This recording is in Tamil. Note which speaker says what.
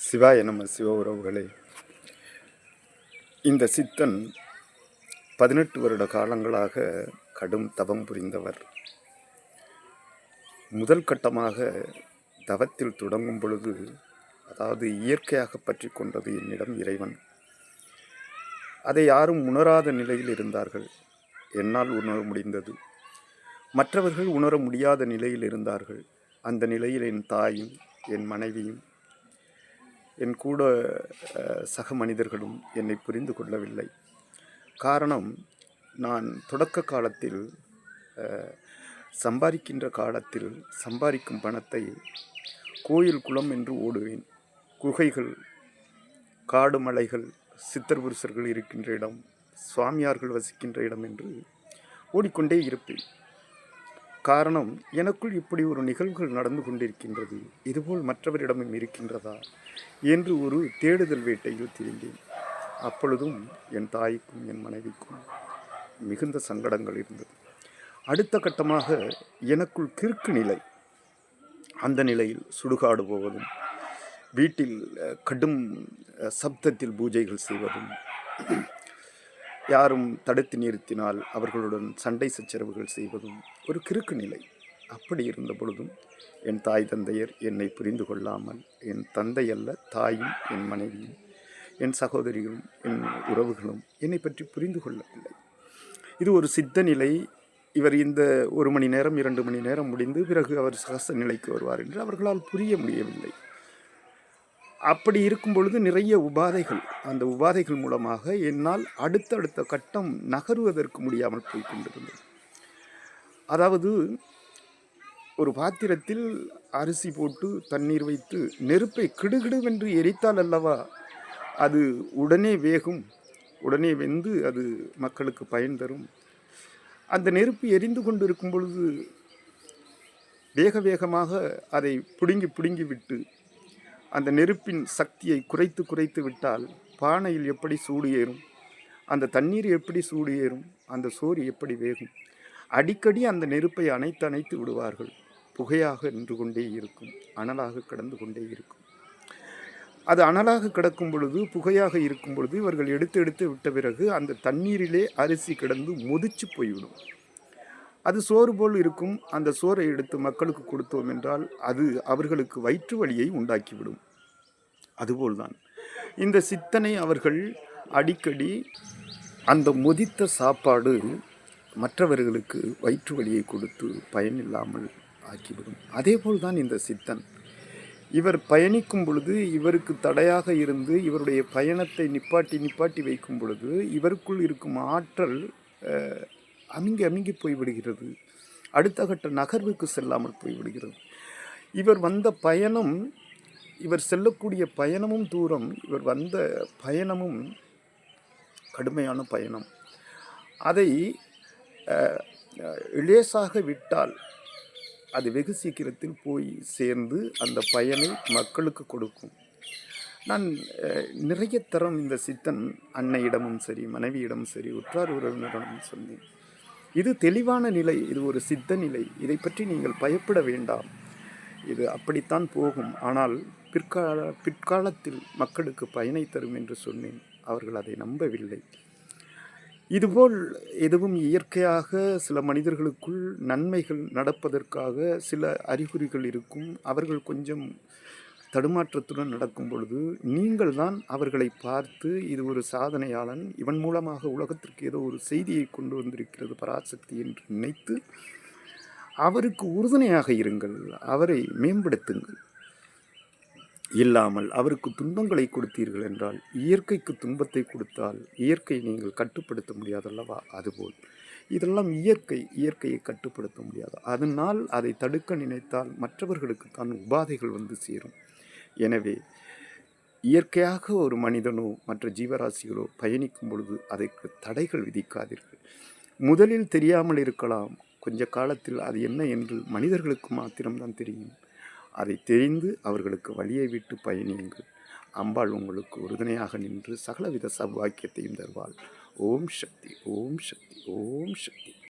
Speaker 1: சிவாய நம்ம சிவ உறவுகளே. இந்த சித்தன் பதினெட்டு வருட காலங்களாக கடும் தவம் புரிந்தவர். முதல் கட்டமாக தவத்தில் தொடங்கும் பொழுது அதாவது இயற்கையாக பற்றி கொண்டது என்னிடம் இறைவன். அதை யாரும் உணராத நிலையில் இருந்தார்கள். என்னால் உணர முடிந்தது. மற்றவர்கள் உணர முடியாத நிலையில் இருந்தார்கள். அந்த நிலையில் என் தாயும் என் மனைவியும் என் கூட சக மனிதர்களும் என்னை புரிந்து கொள்ளவில்லை. காரணம் நான் தொடக்க காலத்தில் சம்பாதிக்கின்ற காலத்தில் சம்பாதிக்கும் பணத்தை கோயில் குளம் என்று ஓடுவேன். குகைகள் காடு மலைகள் சித்தர் புருஷர்கள் இருக்கின்ற இடம் சுவாமியார்கள் வசிக்கின்ற இடம் என்று ஓடிக்கொண்டே இருப்பேன். காரணம் எனக்குள் இப்படி ஒரு நிகழ்வுகள் நடந்து கொண்டிருக்கின்றது. இதுபோல் மற்றவரிடமும் இருக்கின்றதா? என்று ஒரு தேடுதல் வேட்டையில் திரிந்தேன். அப்பொழுதும் என் தாய்க்கும் என் மனைவிக்கும் மிகுந்த சங்கடங்கள் இருந்தது. அடுத்த கட்டமாக எனக்குள் கிறுக்கு நிலை. அந்த நிலையில் சுடுகாடு போவதும் வீட்டில் கடும் சப்தத்தில் பூஜைகள் செய்வதும் யாரும் தடுத்து நிறுத்தினால் அவர்களுடன் சண்டை சச்சரவுகள் செய்வதும் ஒரு கிறுக்கு நிலை. அப்படி இருந்த பொழுதும் என் தாய் தந்தையர் என்னை புரிந்து கொள்ளாமல் என் தந்தை அல்ல தாயும் என் மனைவியும் என் சகோதரியும் என் உறவுகளும் என்னை பற்றி புரிந்து கொள்ளவில்லை. இது ஒரு சித்த நிலை. இவர் இந்த ஒரு மணி நேரம் இரண்டு மணி நேரம் முடிந்து பிறகு அவர் சகச நிலைக்கு வருவார் என்று அவர்களால் புரிய முடியவில்லை. அப்படி இருக்கும் பொழுது நிறைய உபாதைகள். அந்த உபாதைகள் மூலமாக என்னால் அடுத்தடுத்த கட்டம் நகருவதற்கு முடியாமல் போய் கொண்டிருந்தது அதாவது ஒரு பாத்திரத்தில் அரிசி போட்டு தண்ணீர் வைத்து நெருப்பை கிடுகிடுவென்று எரித்தால் அல்லவா அது உடனே வேகும் உடனே வெந்து அது மக்களுக்கு பயன் தரும். அந்த நெருப்பு எரிந்து கொண்டு இருக்கும் பொழுது வேக வேகமாக அதை பிடுங்கி பிடுங்கி விட்டு அந்த நெருப்பின் சக்தியை குறைத்து குறைத்து விட்டால் பானையில் எப்படி சூடு ஏறும்? அந்த தண்ணீர் எப்படி சூடு ஏறும்? அந்த சோறு எப்படி வேகும்? அடிக்கடி அந்த நெருப்பை அணைத்து அணைத்து விடுவார்கள். புகையாக நின்று கொண்டே இருக்கும். அனலாக கடந்து கொண்டே இருக்கும். அது அனலாக கிடக்கும் பொழுது புகையாக இருக்கும் பொழுது இவர்கள் எடுத்து எடுத்து விட்ட பிறகு அந்த தண்ணீரிலே அரிசி கிடந்து முதிச்சு போய்விடும். அது சோறு போல் இருக்கும். அந்த சோறை எடுத்து மக்களுக்கு கொடுத்தோம் என்றால் அது அவர்களுக்கு வயிற்று வலியை உண்டாக்கிவிடும். அதுபோல்தான். இந்த சித்தனை அவர்கள் அடிக்கடி அந்த முதித்த சாப்பாடு மற்றவர்களுக்கு வயிற்று வலியை கொடுத்து பயனில்லாமல் ஆக்கிவிடும். அதேபோல் தான் இந்த சித்தன். இவர் பயணிக்கும் பொழுது இவருக்கு தடையாக இருந்து இவருடைய பயணத்தை நிப்பாட்டி நிப்பாட்டி வைக்கும் பொழுது இவருக்குள் இருக்கும் ஆற்றல் அமிங்கி அமிங்கி போய்விடுகிறது. அடுத்த கட்ட நகர்வுக்கு செல்லாமல் போய்விடுகிறது. இவர் வந்த பயணம் இவர் செல்லக்கூடிய பயணமும் தூரம் இவர் வந்த பயணமும் கடுமையான பயணம். அதை இலேசாக லேசாக விட்டால் அது வெகு சீக்கிரத்தில் போய் சேர்ந்து அந்த பயனை மக்களுக்கு கொடுக்கும். நான் நிறைய தரம் இந்த சித்தன் அன்னையிடமும் சரி மனைவியிடமும் சரி உற்றார் உறவினரிடமும் சொன்னேன். இது தெளிவான நிலை இது ஒரு சித்த நிலை. இதை பற்றி நீங்கள் பயப்பட வேண்டாம். இது அப்படித்தான் போகும். ஆனால் பிற்கால பிற்காலத்தில் மக்களுக்கு பயனை தரும் என்று சொன்னேன். அவர்கள் அதை நம்பவில்லை. இதுபோல் எதுவும் இயற்கையாக சில மனிதர்களுக்குள் நன்மைகள் நடப்பதற்காக சில அறிகுறிகள் இருக்கும். அவர்கள் கொஞ்சம் தடுமாற்றத்துடன் நடக்கும் பொழுது நீங்கள் தான் அவர்களை பார்த்து இது ஒரு சாதனையாளன் இவன் மூலமாக உலகத்திற்கு ஏதோ ஒரு செய்தியை கொண்டு வந்திருக்கிறது பராசக்தி என்று நினைத்து அவருக்கு உறுதுணையாக இருங்கள் அவரை மேம்படுத்துங்கள். இல்லாமல் அவருக்கு துன்பங்களை கொடுத்தீர்கள் என்றால் இயற்கைக்கு துன்பத்தை கொடுத்தால் இயற்கையை நீங்கள் கட்டுப்படுத்த முடியாதல்லவா? அதுபோல். இதெல்லாம் இயற்கை இயற்கையை கட்டுப்படுத்த முடியாது. அதனால் அதை தடுக்க நினைத்தால் மற்றவர்களுக்கு தான் உபாதைகள் வந்து சேரும். எனவே இயற்கையாக ஒரு மனிதனோ மற்ற ஜீவராசிகளோ பயணிக்கும் பொழுது அதற்கு தடைகள் விதிக்காதீர்கள். முதலில் தெரியாமல் இருக்கலாம். கொஞ்ச காலத்தில் அது என்ன என்று மனிதர்களுக்கு மாத்திரம்தான் தெரியும். அதை தெரிந்து அவர்களுக்கு வழியை விட்டு பயணியுங்கள். அம்பாள் உங்களுக்கு உறுதுணையாக நின்று சகலவித சௌபாக்கியத்தையும் தருவாள். ஓம் சக்தி ஓம் சக்தி ஓம் சக்தி.